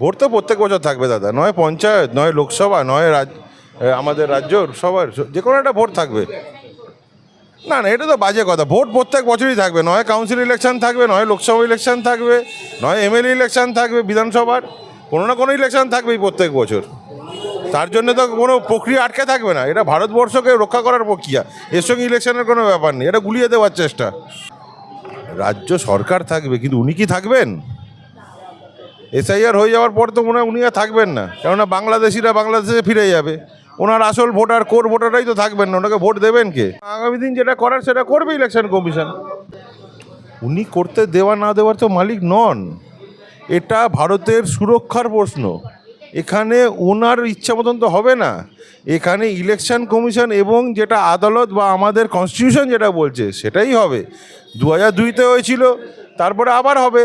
Vote তো প্রত্যেক বছর থাকবে দাদা। নয় পঞ্চায়েত, নয় লোকসভা, নয় রাজ আমাদের রাজ্যর সবার, যে কোনো একটা ভোট থাকবে। না না, এটা তো বাজে কথা। ভোট প্রত্যেক বছরই থাকবে। নয় কাউন্সিল ইলেকশন থাকবে, নয় লোকসভা ইলেকশন থাকবে, নয় এমএলএ ইলেকশন থাকবে বিধানসভার। কোনো না কোনো ইলেকশন থাকবেই প্রত্যেক বছর। তার জন্য তো কোনো প্রক্রিয়া আটকে থাকবে না। এটা ভারতবর্ষকে রক্ষা করার প্রক্রিয়া। এর সঙ্গে ইলেকশনের কোনো ব্যাপার নেই। এটা গুলিয়ে দেওয়ার চেষ্টা। রাজ্য সরকার থাকবে, কিন্তু উনি কি থাকবেন? এসআইআর হয়ে যাওয়ার পর তো মনে হয় উনি আর থাকবেন না। কেননা বাংলাদেশিরা বাংলাদেশে ফিরে যাবে। ওনার আসল ভোটার, কোর ভোটাররাই তো থাকবেন না। ওনাকে ভোট দেবেন কে? আগামী দিন যেটা করার সেটা করবে ইলেকশন কমিশন। উনি করতে দেওয়া না দেওয়ার তো মালিক নন। এটা ভারতের সুরক্ষার প্রশ্ন। এখানে ওনার ইচ্ছা মতন তো হবে না। এখানে ইলেকশন কমিশন এবং যেটা আদালত বা আমাদের কনস্টিটিউশন যেটা বলছে, সেটাই হবে। দু হাজার দুইতে হয়েছিল, তারপরে আবার হবে।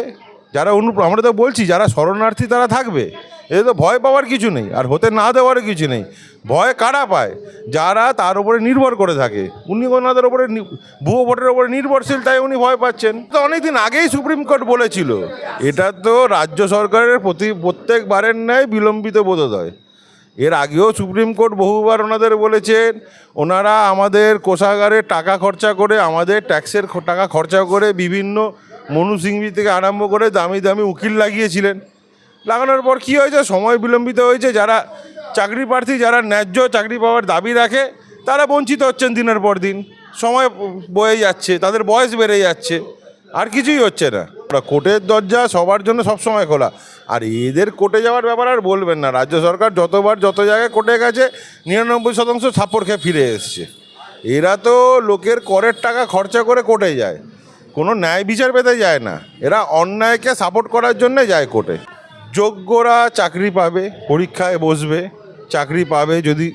যারা অনু আমরা তো বলছি, যারা শরণার্থী তারা থাকবে। এতে তো ভয় পাওয়ার কিছু নেই, আর হতে না দেওয়ারও কিছু নেই। ভয় কারা পায়? যারা তার উপরে নির্ভর করে থাকে। উনি ওনাদের উপরে নি- ভুয়ো ভোটের উপরে নির্ভরশীল, তাই উনি ভয় পাচ্ছেন। তো অনেকদিন আগেই সুপ্রিম কোর্ট বলেছিল, এটা তো রাজ্য সরকারের প্রতি প্রত্যেকবারের ন্যায় বিলম্বিত বোধোদয়। এর আগেও সুপ্রিম কোর্ট বহুবার ওনাদের বলেছেন, ওনারা আমাদের কোষাগারে টাকা খরচা করে, আমাদের ট্যাক্সের টাকা খরচা করে বিভিন্ন মনু থেকে আরম্ভ করে দামি দামি উকিল লাগিয়েছিলেন। লাগানোর পর কী হয়েছে? সময় বিলম্বিত হয়েছে। যারা চাকরি প্রার্থী, যারা ন্যায্য চাকরি পাওয়ার দাবি রাখে, তারা বঞ্চিত হচ্ছেন দিনের পর দিন। সময় বয়ে যাচ্ছে, তাদের বয়স বেড়ে যাচ্ছে। আর কিছুই হচ্ছে না। কোর্টের দরজা সবার জন্য সবসময় খোলা। আর এদের কোর্টে যাওয়ার ব্যাপার আর বলবেন না। রাজ্য সরকার যতবার যত জায়গায় কোর্টে গেছে, নিরানব্বই শতাংশ ছাপ্পড় খেয়ে ফিরে এসছে। এরা তো লোকের করের টাকা খরচা করে কোর্টে যায়। কোনো ন্যায় বিচার পেতে যায় না। এরা অন্যায়কে সাপোর্ট করার জন্য যায় কোর্টে। যোগ্যরা চাকরি পাবে, পরীক্ষায় বসবে। চাকরি পাবে যদি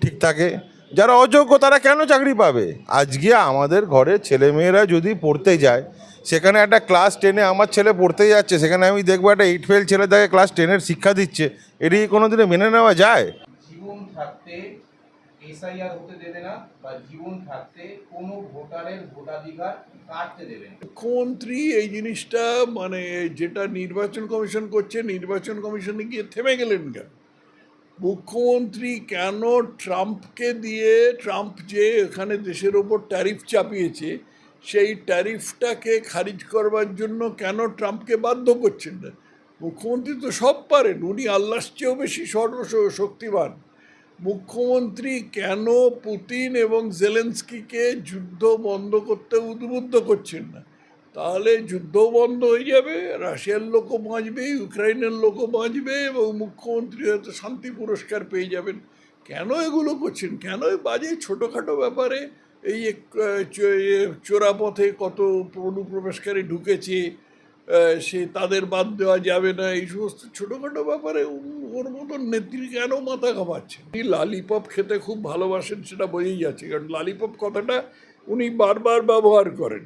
ঠিক থাকে। যারা অযোগ্য তারা কেন চাকরি পাবে? আজকে আমাদের ঘরে ছেলেমেয়েরা যদি পড়তে যায় সেখানে একটা ক্লাস টেনে আমার ছেলে পড়তে যাচ্ছে সেখানে আমি দেখব একটা এইট ফেল ছেলে তাকে ক্লাস টেনের শিক্ষা দিচ্ছে। এটি কি কোনো দিনে মেনে নেওয়া যায়? জীবন থাকতে এসআইআর হতে দেবে না বা জীবন থাকতে কোনো ভোটারের ভোটাধিকার কাটতে দেবে না। মুখ্যমন্ত্রী এই জিনিসটা মানে যেটা নির্বাচন কমিশন করছে নির্বাচন কমিশনে গিয়ে থেমে গেলেন কেন? মুখ্যমন্ত্রী কেন ট্রাম্পকে দিয়ে, ট্রাম্প যে এখানে দেশের ওপর ট্যারিফ চাপিয়েছে, সেই ট্যারিফটাকে খারিজ করবার জন্য কেন ট্রাম্পকে বাধ্য করছেন না? মুখ্যমন্ত্রী তো সব পারেন, উনি আল্লাহর চেয়েও বেশি সর্বশক্তিমান মুখ্যমন্ত্রী কেন পুতিন এবং জেলেন্সকিকে যুদ্ধ বন্ধ করতে উদ্বুদ্ধ করছেন না? তাহলে যুদ্ধ বন্ধ হয়ে যাবে, রাশিয়ার লোকও বাঁচবে, ইউক্রাইনের লোকও বাঁচবে এবং মুখ্যমন্ত্রী হয়তো শান্তি পুরস্কার পেয়ে যাবেন। কেন এগুলো করছেন? কেন বাজে ছোটোখাটো ব্যাপারে এই চোরাপথে কত অনুপ্রবেশকারী ঢুকেছে সে তাদের বাদ দেওয়া যাবে না, এই সমস্ত ছোটোখাটো ব্যাপারে ওর মতন নেত্রী কেন মাথা ঘামাচ্ছে উনি লালিপপ খেতে খুব ভালোবাসেন, সেটা বোঝাই যাচ্ছে, কারণ লালিপপ কথাটা উনি বারবার ব্যবহার করেন।